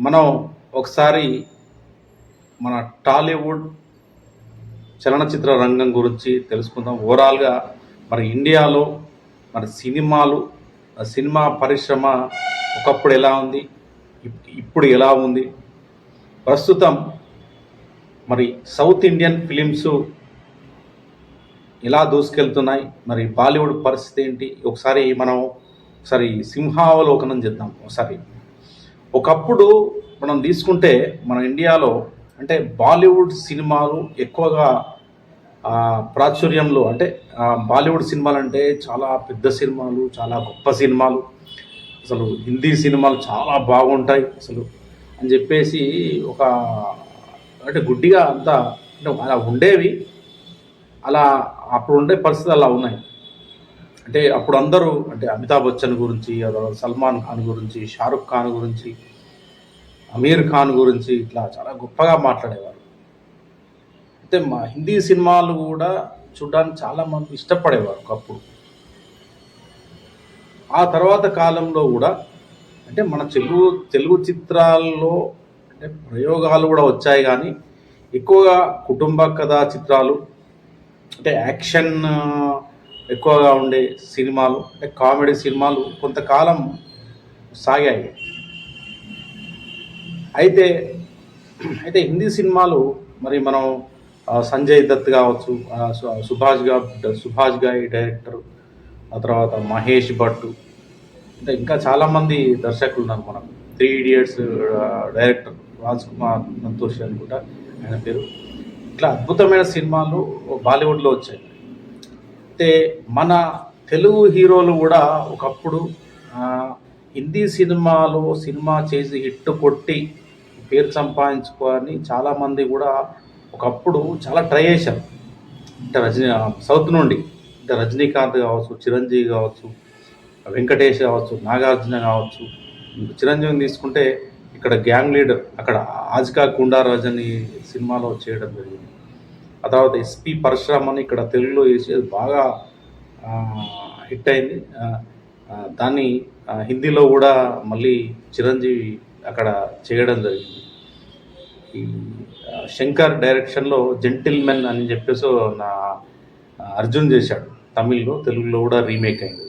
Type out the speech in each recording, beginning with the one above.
మనం ఒకసారి మన టాలీవుడ్ చలనచిత్ర రంగం గురించి తెలుసుకుందాం. ఓవరాల్గా మరి ఇండియాలో మరి సినిమాలు సినిమా పరిశ్రమ ఒకప్పుడు ఎలా ఉంది ఇప్- ఇప్పుడు ఎలా ఉంది? ప్రస్తుతం మరి సౌత్ ఇండియన్ ఫిలిమ్స్ ఎలా దూసుకెళ్తున్నాయి మరి బాలీవుడ్ పరిస్థితి ఏంటి? ఒకసారి మనం ఒకసారి సింహావలోకనం చేద్దాం. ఒకసారి ఒకప్పుడు మనం తీసుకుంటే మన ఇండియాలో అంటే బాలీవుడ్ సినిమాలు ఎక్కువగా ప్రాచుర్యంలో అంటే బాలీవుడ్ సినిమాలు అంటే చాలా పెద్ద సినిమాలు చాలా గొప్ప సినిమాలు. అసలు హిందీ సినిమాలు చాలా బాగుంటాయి అసలు అని చెప్పేసి ఒక అంటే గుడ్డిగా అంతా అంటే అలా ఉండేవి. అలా అప్పుడు ఉండే పరిస్థితులు అలా ఉన్నాయి. అంటే అప్పుడు అందరూ అంటే అమితాబ్ బచ్చన్ గురించి సల్మాన్ ఖాన్ గురించి షారుఖ్ ఖాన్ గురించి అమీర్ ఖాన్ గురించి ఇట్లా చాలా గొప్పగా మాట్లాడేవారు. అయితే మా హిందీ సినిమాలు కూడా చూడడానికి చాలా మంది ఇష్టపడేవారు ఒకప్పుడు. ఆ తర్వాత కాలంలో కూడా అంటే మన తెలుగు తెలుగు చిత్రాల్లో అంటే ప్రయోగాలు కూడా వచ్చాయి కానీ ఎక్కువగా కుటుంబ కథా చిత్రాలు అంటే యాక్షన్ ఎక్కువగా ఉండే సినిమాలు అంటే కామెడీ సినిమాలు కొంతకాలం సాగాయి. అయితే అయితే హిందీ సినిమాలు మరి మనం సంజయ్ దత్ కావచ్చు సుభాష్గా సుభాష్ గాయ్ డైరెక్టర్ ఆ తర్వాత మహేష్ భట్ అంటే ఇంకా చాలామంది దర్శకులు ఉన్నారు మనం three idiots director Raj Kumar Santosh అనుకుంటా ఆయన పేరు. ఇట్లా అద్భుతమైన సినిమాలు బాలీవుడ్లో వచ్చాయి. అయితే మన తెలుగు హీరోలు కూడా ఒకప్పుడు హిందీ సినిమాలో సినిమా చేసి హిట్ కొట్టి పేరు సంపాదించుకోవాలని చాలామంది కూడా ఒకప్పుడు చాలా ట్రై చేశారు. అంటే రజనీ సౌత్ నుండి. అంటే రజనీకాంత్ కావచ్చు చిరంజీవి కావచ్చు వెంకటేష్ కావచ్చు నాగార్జున కావచ్చు. చిరంజీవిని తీసుకుంటే ఇక్కడ గ్యాంగ్ లీడర్ అక్కడ ఆజ్కా కుండారాజ్ అని సినిమాలో చేయడం జరిగింది. తర్వాత ఎస్పి పరశురామ్ అని ఇక్కడ తెలుగులో వేసేది బాగా హిట్ అయింది. దాన్ని హిందీలో కూడా మళ్ళీ చిరంజీవి అక్కడ చేయడం జరిగింది. ఈ శంకర్ డైరెక్షన్లో జెంటిల్ మెన్ అని చెప్పేసి నా అర్జున్ చేశాడు తమిళ్ళో తెలుగులో కూడా రీమేక్ అయింది.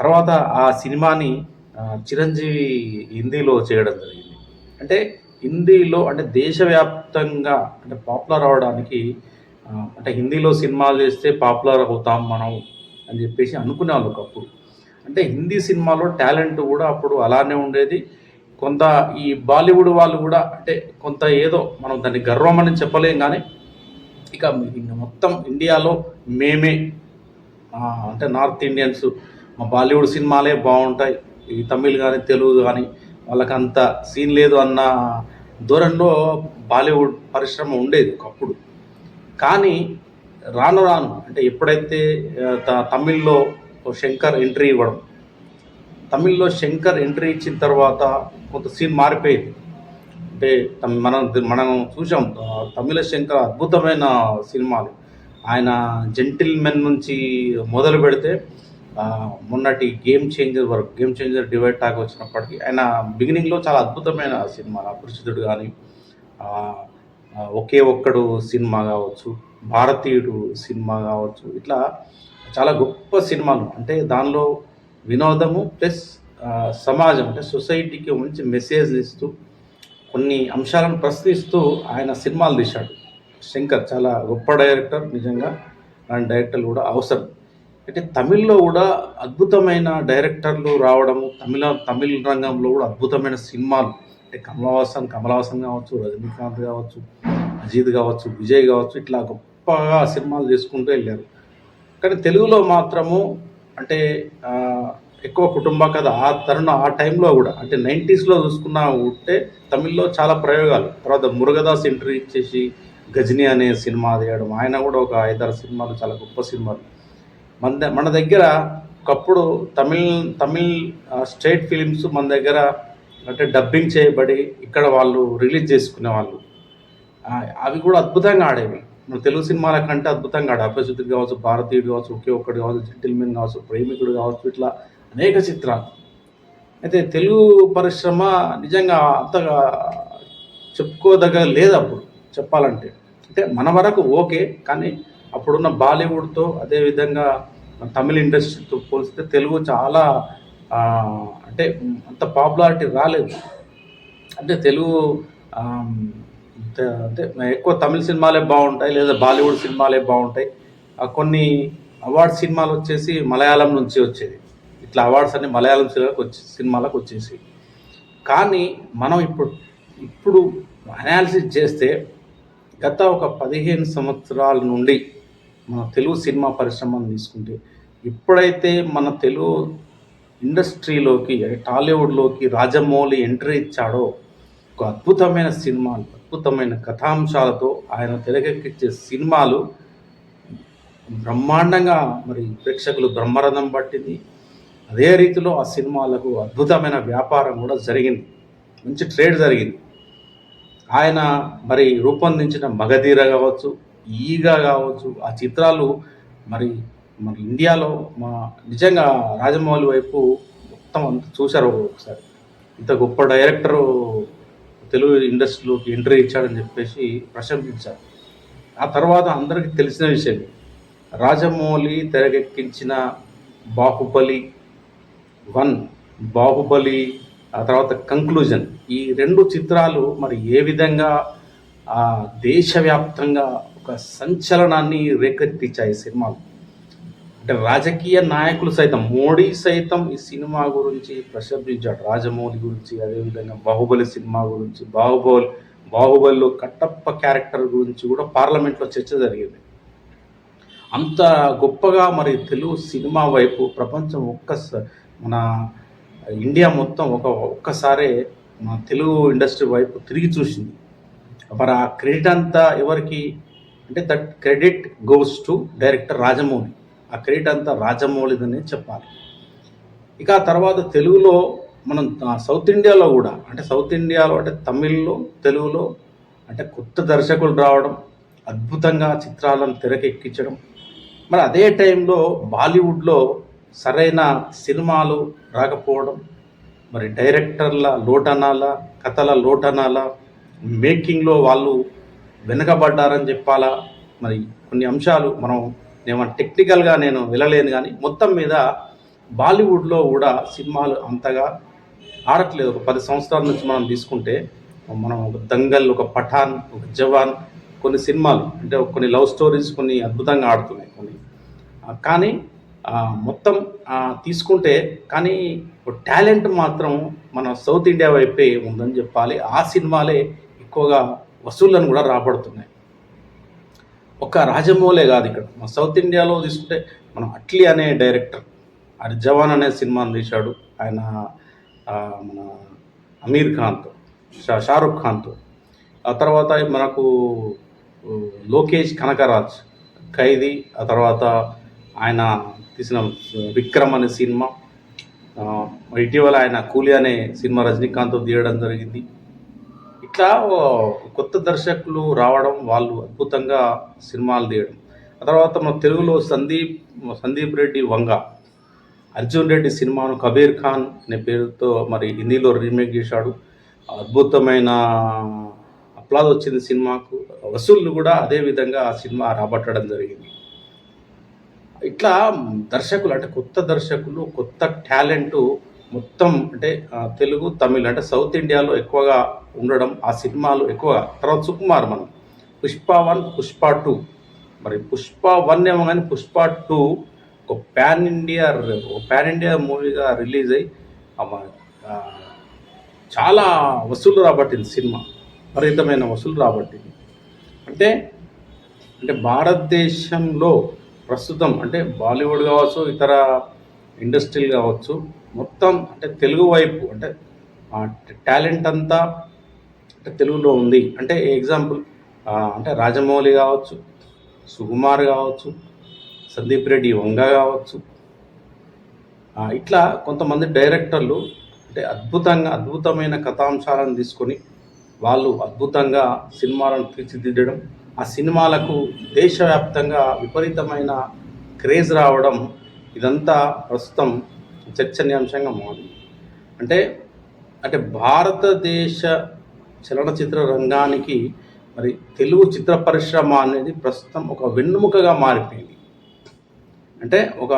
తర్వాత ఆ సినిమాని చిరంజీవి హిందీలో చేయడం జరిగింది. అంటే హిందీలో అంటే దేశవ్యాప్తంగా అంటే పాపులర్ అవడానికి అంటే హిందీలో సినిమాలు చేస్తే పాపులర్ అవుతాం మనం అని చెప్పేసి అనుకునేవాళ్ళు ఒకప్పుడు. అంటే హిందీ సినిమాలో టాలెంట్ కూడా అప్పుడు అలానే ఉండేది. కొంత ఈ బాలీవుడ్ వాళ్ళు కూడా అంటే కొంత ఏదో మనం దాన్ని గర్వం అని చెప్పలేం కానీ ఇక ఇంక మొత్తం ఇండియాలో మేమే. అంటే నార్త్ ఇండియన్స్ మా బాలీవుడ్ సినిమాలే బాగుంటాయి. ఈ తమిళ్ కానీ తెలుగు కానీ వాళ్ళకి అంత సీన్ లేదు అన్న దూరంలో బాలీవుడ్ పరిశ్రమ ఉండేది ఒకప్పుడు. కానీ రాను రాను అంటే ఎప్పుడైతే తమిళ్ళో శంకర్ ఎంట్రీ ఇవ్వడం తమిళ్ళో శంకర్ ఎంట్రీ ఇచ్చిన తర్వాత కొంత సీన్ మారిపోయింది. అంటే మనం మనం చూసాం తమిళ శంకర్ అద్భుతమైన సినిమాలు. ఆయన జెంటిల్మెన్ నుంచి మొదలు పెడితే మొన్నటి గేమ్ చేంజర్ వరకు గేమ్ చేంజర్ డివైడ్ టాక్ వచ్చినప్పటికీ ఆయన బిగినింగ్లో చాలా అద్భుతమైన సినిమా అపరిచితుడు కానీ ఒకే ఒక్కడు సినిమా కావచ్చు భారతీయుడు సినిమా కావచ్చు ఇట్లా చాలా గొప్ప సినిమాలు. అంటే దానిలో వినోదము ప్లస్ సమాజం అంటే సొసైటీకి మంచి మెసేజ్ ఇస్తూ కొన్ని అంశాలను ప్రశ్నిస్తూ ఆయన సినిమాలు తీశాడు. శంకర్ చాలా గొప్ప డైరెక్టర్ నిజంగా అలాంటి డైరెక్టర్లు కూడా అవసరం. అంటే తమిళ్ళో కూడా అద్భుతమైన డైరెక్టర్లు రావడము తమిళ తమిళ రంగంలో కూడా అద్భుతమైన సినిమాలు. అంటే కమలహాసన్ కమలహాసన్ కావచ్చు రజనీకాంత్ కావచ్చు అజిత్ కావచ్చు విజయ్ కావచ్చు ఇట్లా గొప్పగా సినిమాలు చేసుకుంటూ వెళ్ళారు. కానీ తెలుగులో మాత్రము అంటే ఎక్కువ కుటుంబ కథ ఆ తరుణం ఆ టైంలో కూడా అంటే నైంటీస్లో చూసుకున్నా ఉంటే తమిళ్ళో చాలా ప్రయోగాలు. తర్వాత మురుగదాస్ ఎంట్రీ ఇచ్చేసి గజని అనే సినిమా తీయడం ఆయన కూడా ఒక ఐదారు సినిమాలు చాలా గొప్ప సినిమాలు. మన మన దగ్గర ఒకప్పుడు తమిళ్ తమిళ్ స్టేట్ ఫిలిమ్స్ మన దగ్గర అంటే డబ్బింగ్ చేయబడి ఇక్కడ వాళ్ళు రిలీజ్ చేసుకునే వాళ్ళు అవి కూడా అద్భుతంగా ఆడేవి. మన తెలుగు సినిమాల కంటే అద్భుతంగా ఆడే అపరిచితుడు కావచ్చు భారతీయుడు కావచ్చు ఒకే ఒక్కడు కావచ్చు జెంటిల్మెన్ కావచ్చు ప్రేమికుడు కావచ్చు ఇట్లా అనేక చిత్రాలు. అయితే తెలుగు పరిశ్రమ నిజంగా అంతగా చెప్పుకోదగ్గ లేదు అప్పుడు చెప్పాలంటే. అంటే మన వరకు ఓకే కానీ అప్పుడున్న బాలీవుడ్తో అదేవిధంగా తమిళ ఇండస్ట్రీతో పోలిస్తే తెలుగు చాలా అంటే అంత పాపులారిటీ రాలేదు. అంటే తెలుగు అంటే ఎక్కువ తమిళ సినిమాలే బాగుంటాయి లేదా బాలీవుడ్ సినిమాలే బాగుంటాయి. ఆ కొన్ని అవార్డ్ సినిమాలు వచ్చేసి మలయాళం నుంచి వచ్చేది. ఇట్లా అవార్డ్స్ అన్ని మలయాళం సినిమాలకు వచ్చి సినిమాలకు వచ్చేసి కానీ మనం ఇప్పుడు ఇప్పుడు అనాలిసిస్ చేస్తే గత ఒక పదిహేను సంవత్సరాల నుండి మన తెలుగు సినిమా పరిశ్రమను తీసుకుంటే ఎప్పుడైతే మన తెలుగు ఇండస్ట్రీలోకి టాలీవుడ్లోకి రాజమౌళి ఎంట్రీ ఇచ్చాడో ఒక అద్భుతమైన సినిమాలు అద్భుతమైన కథాంశాలతో ఆయన తెరకెక్కించే సినిమాలు బ్రహ్మాండంగా మరి ప్రేక్షకులు బ్రహ్మరథం పట్టింది. అదే రీతిలో ఆ సినిమాలకు అద్భుతమైన వ్యాపారం కూడా జరిగింది. మంచి ట్రేడ్ జరిగింది. ఆయన మరి రూపొందించిన మగధీర కావచ్చు ఈగ కావచ్చు ఆ చిత్రాలు మరి మరి ఇండియాలో మా నిజంగా రాజమౌళి వైపు మొత్తం అంతా చూశారు ఒకసారి. ఇంత గొప్ప డైరెక్టరు తెలుగు ఇండస్ట్రీలోకి ఎంట్రీ ఇచ్చాడని చెప్పేసి ప్రశంసించారు. ఆ తర్వాత అందరికీ తెలిసిన విషయమే రాజమౌళి తెరకెక్కించిన బాహుబలి వన్ బాహుబలి ఆ తర్వాత కంక్లూజన్ ఈ రెండు చిత్రాలు మరి ఏ విధంగా ఆ దేశవ్యాప్తంగా ఒక సంచలనాన్ని రేకెత్తించాయి సినిమాలు? అంటే రాజకీయ నాయకులు సైతం మోడీ సైతం ఈ సినిమా గురించి ప్రశంసించాడు రాజమౌళి గురించి అదేవిధంగా బాహుబలి సినిమా గురించి బాహుబలి బాహుబలిలో కట్టప్ప క్యారెక్టర్ గురించి కూడా పార్లమెంట్లో చర్చ జరిగింది. అంత గొప్పగా మరి తెలుగు సినిమా వైపు ప్రపంచం ఒక్కస మన ఇండియా మొత్తం ఒక ఒక్కసారే మన తెలుగు ఇండస్ట్రీ వైపు తిరిగి చూసింది. మరి ఆ క్రెడిట్ అంతా ఎవరికి అంటే that credit goes to director Rajamouli. ఆ క్రెడిట్ అంతా రాజమౌళిదనే చెప్పాలి. ఇక ఆ తర్వాత తెలుగులో మనం సౌత్ ఇండియాలో కూడా అంటే సౌత్ ఇండియాలో అంటే తమిళ్ళో తెలుగులో అంటే కొత్త దర్శకులు రావడం అద్భుతంగా చిత్రాలను తెరకెక్కించడం. మరి అదే టైంలో బాలీవుడ్లో సరైన సినిమాలు రాకపోవడం మరి డైరెక్టర్ల లోటనాల కథల లోటనాల మేకింగ్లో వాళ్ళు వెనుకబడ్డారని చెప్పాలా? మరి కొన్ని అంశాలు మనం నేను టెక్నికల్గా నేను వెళ్ళలేను కానీ మొత్తం మీద బాలీవుడ్లో కూడా సినిమాలు అంతగా ఆడట్లేదు. ఒక పది సంవత్సరాల నుంచి మనం తీసుకుంటే మనం ఒక దంగల్ ఒక పఠాన్ ఒక జవాన్ కొన్ని సినిమాలు అంటే కొన్ని లవ్ స్టోరీస్ కొన్ని అద్భుతంగా ఆడుతున్నాయి కొన్ని. కానీ మొత్తం తీసుకుంటే కానీ టాలెంట్ మాత్రం మన సౌత్ ఇండియా వైపే ఉందని చెప్పాలి. ఆ సినిమాలే ఎక్కువగా వసూళ్ళను కూడా రాబడుతున్నాయి. ఒక రాజమౌళే కాదు ఇక్కడ. మన సౌత్ ఇండియాలో తీసుకుంటే మనం అట్లీ అనే డైరెక్టర్ అది జవాన్ అనే సినిమాను తీశాడు. ఆయన మన అమీర్ ఖాన్తో షా షారుఖ్ ఖాన్తో. ఆ తర్వాత మనకు లోకేష్ కనకరాజ్ ఖైదీ ఆ తర్వాత ఆయన తీసిన విక్రమ్ అనే సినిమా. ఇటీవల ఆయన కూలి అనే సినిమా రజనీకాంత్తో తీయడం జరిగింది. ఇట్లా కొత్త దర్శకులు రావడం వాళ్ళు అద్భుతంగా సినిమాలు తీయడం. ఆ తర్వాత మన తెలుగులో సందీప్ సందీప్ రెడ్డి వంగ అర్జున్ రెడ్డి సినిమాను కబీర్ ఖాన్ అనే పేరుతో మరి హిందీలో రీమేక్ చేశాడు. అద్భుతమైన అప్లాద్ వచ్చింది సినిమాకు. వసూళ్ళు కూడా అదే విధంగా ఆ సినిమా రాబట్టడం జరిగింది. ఇట్లా దర్శకులు అంటే కొత్త దర్శకులు కొత్త టాలెంట్ మొత్తం అంటే తెలుగు తమిళ్ అంటే సౌత్ ఇండియాలో ఎక్కువగా ఉండడం ఆ సినిమాలు ఎక్కువ. తర్వాత సుకుమార్ మనం. Pushpa one Pushpa two. మరి పుష్ప వన్ ఏమో కానీ పుష్ప టూ ఒక ప్యాన్ ఇండియా ఒక ప్యాన్ ఇండియా మూవీగా రిలీజ్ అయ్యి చాలా వసూలు రాబట్టింది సినిమా. విపరీతమైన వసూలు రాబట్టింది. అంటే అంటే భారతదేశంలో ప్రస్తుతం అంటే బాలీవుడ్ కావచ్చు ఇతర ఇండస్ట్రీలు కావచ్చు మొత్తం అంటే తెలుగు వైపు అంటే టాలెంట్ అంతా తెలుగులో ఉంది. అంటే ఎగ్జాంపుల్ అంటే రాజమౌళి కావచ్చు సుకుమార్ కావచ్చు సందీప్ రెడ్డి వంగ కావచ్చు. ఇట్లా కొంతమంది డైరెక్టర్లు అంటే అద్భుతంగా అద్భుతమైన కథాంశాలను తీసుకొని వాళ్ళు అద్భుతంగా సినిమాలను తీర్చిదిద్దడం ఆ సినిమాలకు దేశవ్యాప్తంగా విపరీతమైన క్రేజ్ రావడం ఇదంతా ప్రస్తుతం చర్చనీయాంశంగా మారింది. అంటే అంటే భారతదేశ చలనచిత్ర రంగానికి మరి తెలుగు చిత్ర పరిశ్రమ అనేది ప్రస్తుతం ఒక వెన్నుముకగా మారిపోయింది. అంటే ఒక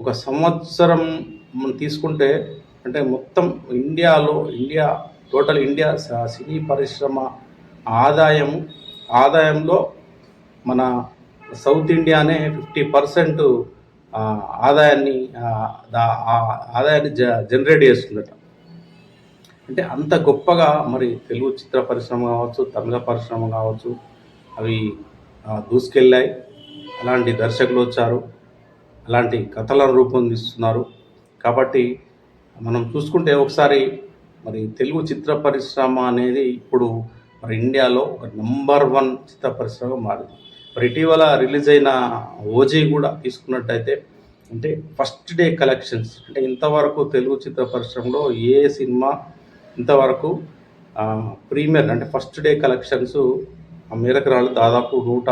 ఒక సంవత్సరం మనం తీసుకుంటే అంటే మొత్తం ఇండియాలో ఇండియా టోటల్ ఇండియా సినీ పరిశ్రమ ఆదాయం ఆదాయంలో మన సౌత్ ఇండియానే ఫిఫ్టీ పర్సెంట్ ఆదాయాన్ని దా- ఆదాయాన్ని జ జనరేట్ చేస్తుందట. అంటే అంత గొప్పగా మరి తెలుగు చిత్ర పరిశ్రమ కావచ్చు తమిళ పరిశ్రమ కావచ్చు అవి దూసుకెళ్ళాయి. అలాంటి దర్శకులు వచ్చారు. అలాంటి కథలను రూపొందిస్తున్నారు. కాబట్టి మనం చూసుకుంటే ఒకసారి మరి తెలుగు చిత్ర పరిశ్రమ అనేది ఇప్పుడు మరి ఇండియాలో ఒక నెంబర్ వన్ చిత్ర పరిశ్రమ మారింది. మరి ఇటీవల రిలీజ్ అయిన ఓజీ కూడా తీసుకున్నట్టయితే అంటే ఫస్ట్ డే కలెక్షన్స్. అంటే ఇంతవరకు తెలుగు చిత్ర పరిశ్రమలో ఏ సినిమా ఇంతవరకు ప్రీమియర్ అంటే ఫస్ట్ డే కలెక్షన్స్ మేరకు రాళ్ళు దాదాపు నూట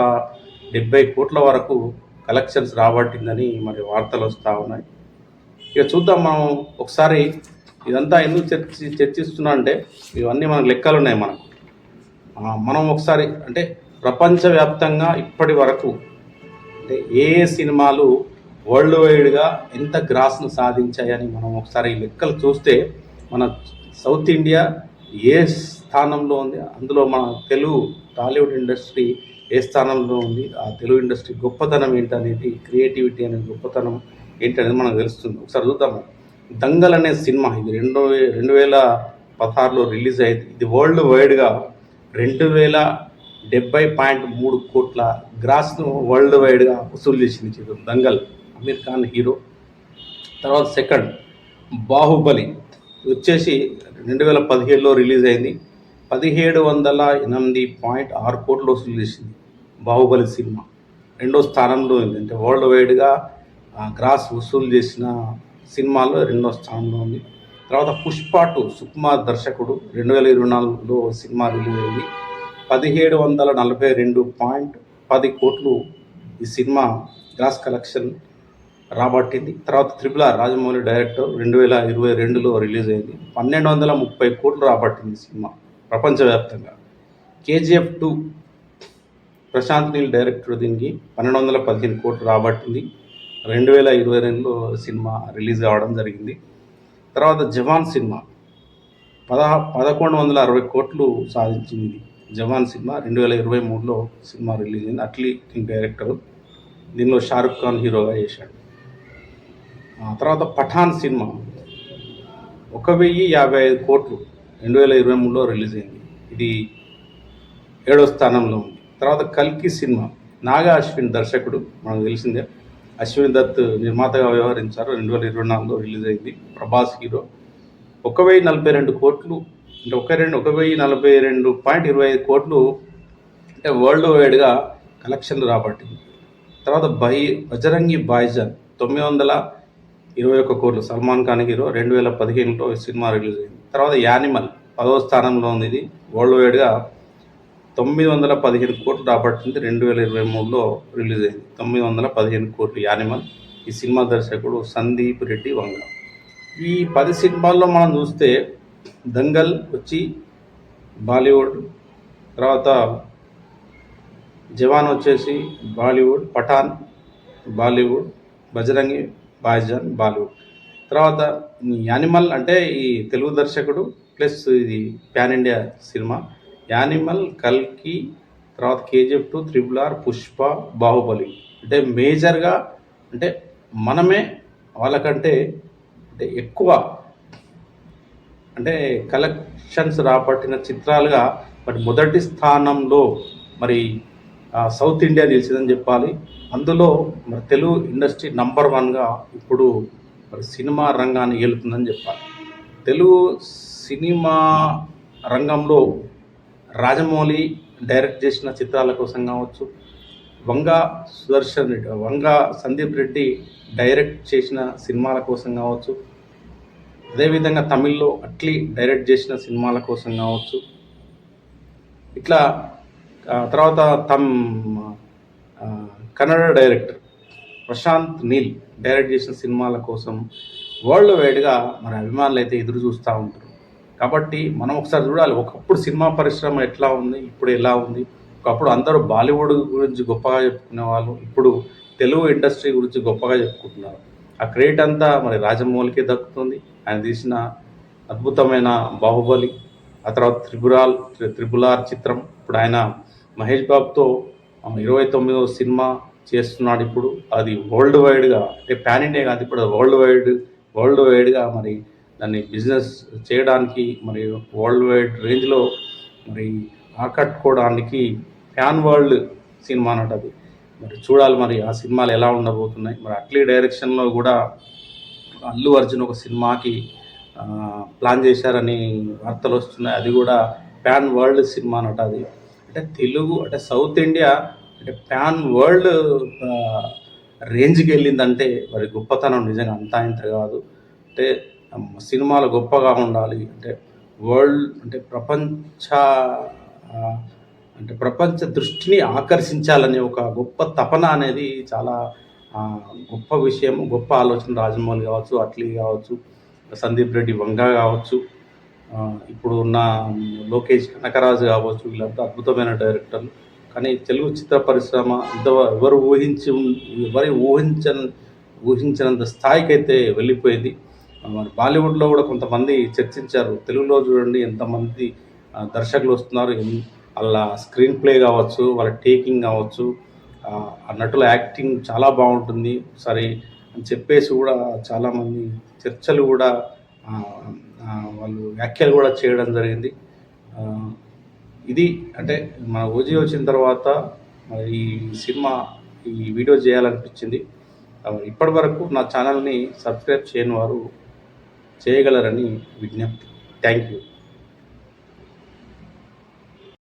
డెబ్బై కోట్ల వరకు కలెక్షన్స్ రాబట్టిందని మరి వార్తలు వస్తూ ఉన్నాయి. ఇక చూద్దాం మనం ఒకసారి ఇదంతా ఎందుకు చర్చి చర్చిస్తున్నా అంటే ఇవన్నీ మనకు లెక్కలు ఉన్నాయి మనకు మనం ఒకసారి అంటే ప్రపంచవ్యాప్తంగా ఇప్పటి వరకు అంటే ఏ ఏ సినిమాలు వరల్డ్ వైడ్గా ఎంత గ్రాస్ను సాధించాయని మనం ఒకసారి లెక్కలు చూస్తే మన సౌత్ ఇండియా ఏ స్థానంలో ఉంది? అందులో మన తెలుగు టాలీవుడ్ ఇండస్ట్రీ ఏ స్థానంలో ఉంది? ఆ తెలుగు ఇండస్ట్రీ గొప్పతనం ఏంటనేది క్రియేటివిటీ అనే గొప్పతనం ఏంటనేది మనకు తెలుస్తుంది. ఒకసారి చూద్దాము దంగల్ అనే సినిమా ఇది రెండు రెండు వేల పదహారులో రిలీజ్ అయింది. ఇది వరల్డ్ వైడ్గా రెండు వేల డెబ్బై పాయింట్ మూడు కోట్ల గ్రాస్ను వరల్డ్ వైడ్గా వసూలు చేసింది చిత్రం. దంగల్ అమీర్ ఖాన్ హీరో. తర్వాత సెకండ్ బాహుబలి. వచ్చేసి రెండు వేల పదిహేడులో రిలీజ్ అయింది పదిహేడు వందల ఎనిమిది పాయింట్ ఆరు కోట్లు వసూలు చేసింది బాహుబలి సినిమా. రెండో స్థానంలో ఉంది. అంటే వరల్డ్ వైడ్గా గ్రాస్ వసూలు చేసిన సినిమాలో రెండో స్థానంలో ఉంది. తర్వాత పుష్ప టూ సుకుమార్ దర్శకుడు రెండు వేల ఇరవై నాలుగులో సినిమా రిలీజ్ అయింది పదిహేడు వందల నలభై రెండు పాయింట్ పది కోట్లు ఈ సినిమా గ్రాస్ కలెక్షన్ రాబట్టింది. తర్వాత త్రిపుల రాజమౌళి డైరెక్టర్ రెండు వేల ఇరవై రెండులో రిలీజ్ అయింది. పన్నెండు వందల ముప్పై కోట్లు రాబట్టింది సినిమా ప్రపంచవ్యాప్తంగా. KGF two Prashanth Neel director దీనికి పన్నెండు వందల పదిహేను కోట్లు రాబట్టింది. రెండు వేల ఇరవై రెండులో సినిమా రిలీజ్ కావడం జరిగింది. తర్వాత జవాన్ సినిమా పదహ పదకొండు వందల అరవై కోట్లు సాధించింది జవాన్ సినిమా రెండు వేల ఇరవై మూడులో సినిమా రిలీజ్ అయింది. అట్లీ డైరెక్టర్. దీనిలో షారుఖ్ ఖాన్ హీరోగా చేశాడు. తర్వాత పఠాన్ సినిమా. ఒక వెయ్యి యాభై ఐదు కోట్లు రెండు వేల ఇరవై మూడులో రిలీజ్ అయింది. ఇది ఏడో స్థానంలో ఉంది. తర్వాత కల్కి సినిమా. నాగా అశ్విన్ దర్శకుడు మనకు తెలిసిందే. అశ్విన్ దత్ నిర్మాతగా వ్యవహరించారు. రెండు వేల ఇరవై నాలుగులో రిలీజ్ అయింది. ప్రభాస్ హీరో. ఒక వెయ్యి నలభై రెండు కోట్లు అంటే ఒక రెండు ఒక వెయ్యి నలభై రెండు పాయింట్ ఇరవై ఐదు కోట్లు అంటే వరల్డ్ వైడ్గా కలెక్షన్లు రాబట్టింది. తర్వాత బై బజరంగి బాయ్జాన్ తొమ్మిది వందల ఇరవై ఒక్క కోట్లు. సల్మాన్ ఖాన్ హీరో రెండు వేల పదిహేనులో ఈ సినిమా రిలీజ్ అయింది. తర్వాత యానిమల్ పదవ స్థానంలో ఉంది ఇది. వరల్డ్ వైడ్గా తొమ్మిది వందల పదిహేను కోట్లు రాబట్టింది రెండు వేల ఇరవై మూడులో రిలీజ్ అయింది. తొమ్మిది వందల పదిహేను కోట్లు యానిమల్. ఈ సినిమా దర్శకుడు సందీప్ రెడ్డి వంగ. ఈ పది సినిమాల్లో మనం చూస్తే దంగల్ వచ్చి బాలీవుడ్ తర్వాత జవాన్ వచ్చేసి బాలీవుడ్ పఠాన్ బాలీవుడ్ బజరంగి బాయ్జాన్ బాలీవుడ్ తర్వాత యానిమల్ అంటే ఈ తెలుగు దర్శకుడు ప్లస్ ఇది ప్యాన్ ఇండియా సినిమా. యానిమల్ కల్కి తర్వాత KGF two triple R Pushpa Baahubali. అంటే మేజర్గా అంటే మనమే వాళ్ళకంటే అంటే ఎక్కువ అంటే కలెక్షన్స్ రాబట్టిన చిత్రాలుగా మరి మొదటి స్థానంలో మరి సౌత్ ఇండియా నిలిచిందని చెప్పాలి. అందులో మరి తెలుగు ఇండస్ట్రీ నంబర్ వన్గా ఇప్పుడు మరి సినిమా రంగాన్ని ఏలుతుందని చెప్పాలి. తెలుగు సినిమా రంగంలో రాజమౌళి డైరెక్ట్ చేసిన చిత్రాల కోసం కావచ్చు వంగ సుదర్శన్ రెడ్డి వంగ సందీప్ రెడ్డి డైరెక్ట్ చేసిన సినిమాల కోసం కావచ్చు అదేవిధంగా తమిళ్ళో అట్లీ డైరెక్ట్ చేసిన సినిమాల కోసం కావచ్చు. ఇట్లా తర్వాత తమ్ కన్నడ డైరెక్టర్ ప్రశాంత్ నీల్ డైరెక్ట్ చేసిన సినిమాల కోసం వరల్డ్ వైడ్గా మన అభిమానులు అయితే ఎదురు చూస్తూ ఉంటారు. కాబట్టి మనం ఒకసారి చూడాలి ఒకప్పుడు సినిమా పరిశ్రమ ఎట్లా ఉంది ఇప్పుడు ఎలా ఉంది? ఒకప్పుడు అందరూ బాలీవుడ్ గురించి గొప్పగా చెప్పుకునే వాళ్ళు ఇప్పుడు తెలుగు ఇండస్ట్రీ గురించి గొప్పగా చెప్పుకుంటున్నారు. ఆ క్రెడిట్ అంతా మరి రాజమౌళికే దక్కుతుంది. ఆయన తీసిన అద్భుతమైన బాహుబలి ఆ తర్వాత త్రిపురాల్ త్రిపులార్ చిత్రం ఇప్పుడు ఆయన మహేష్ బాబుతో ఇరవై తొమ్మిదో సినిమా చేస్తున్నాడు ఇప్పుడు. అది వరల్డ్ వైడ్గా అంటే ప్యాన్ ఇండియా కాదు ఇప్పుడు వరల్డ్ వైడ్ వరల్డ్ వైడ్గా మరి దాన్ని బిజినెస్ చేయడానికి మరి వరల్డ్ వైడ్ రేంజ్లో మరి ఆకట్టుకోవడానికి ఫ్యాన్ వరల్డ్ సినిమా అన్నట్టు అది. మరి చూడాలి మరి ఆ సినిమాలు ఎలా ఉండబోతున్నాయి. మరి అట్లీ డైరెక్షన్లో కూడా అల్లు అర్జున్ ఒక సినిమాకి ప్లాన్ చేశారని వార్తలు వస్తున్నాయి. అది కూడా ప్యాన్ వరల్డ్ సినిమా అన్నట్టు అది. అంటే తెలుగు అంటే సౌత్ ఇండియా అంటే ప్యాన్ వరల్డ్ రేంజ్కి వెళ్ళిందంటే మరి గొప్పతనం నిజంగా అంతా ఇంత కాదు. అంటే సినిమాలు గొప్పగా ఉండాలి. అంటే వరల్డ్ అంటే ప్రపంచ అంటే ప్రపంచ దృష్టిని ఆకర్షించాలనే ఒక గొప్ప తపన అనేది చాలా గొప్ప విషయం గొప్ప ఆలోచన రాజమౌళి కావచ్చు అట్లీ కావచ్చు సందీప్ రెడ్డి వంగ కావచ్చు ఇప్పుడు ఉన్న లోకేష్ కనకరాజు కావచ్చు వీళ్ళంతా అద్భుతమైన డైరెక్టర్లు. కానీ తెలుగు చిత్ర పరిశ్రమ ఇంత ఎవరు ఊహించి ఎవరి ఎవరు ఊహించని ఊహించినంత స్థాయికి అయితే వెళ్ళిపోయింది మరి బాలీవుడ్లో కూడా కొంతమంది చర్చించారు. తెలుగులో చూడండి ఎంతమంది దర్శకులు వస్తున్నారు. అలా వాళ్ళ స్క్రీన్ ప్లే కావచ్చు వాళ్ళ టేకింగ్ కావచ్చు. ఆ, నటుల యాక్టింగ్ చాలా బాగుంటుంది. సరే అని చెప్పేసి కూడా చాలామంది చర్చలు కూడా వాళ్ళు వ్యాఖ్యలు కూడా చేయడం జరిగింది. ఇది అంటే మన ఓజీ వచ్చిన తర్వాత మరి ఈ సినిమా ఈ వీడియో చేయాలనిపించింది. ఇప్పటి వరకు నా ఛానల్ని సబ్స్క్రైబ్ చేయని వారు చేయగలరని విజ్ఞప్తి. Thank you.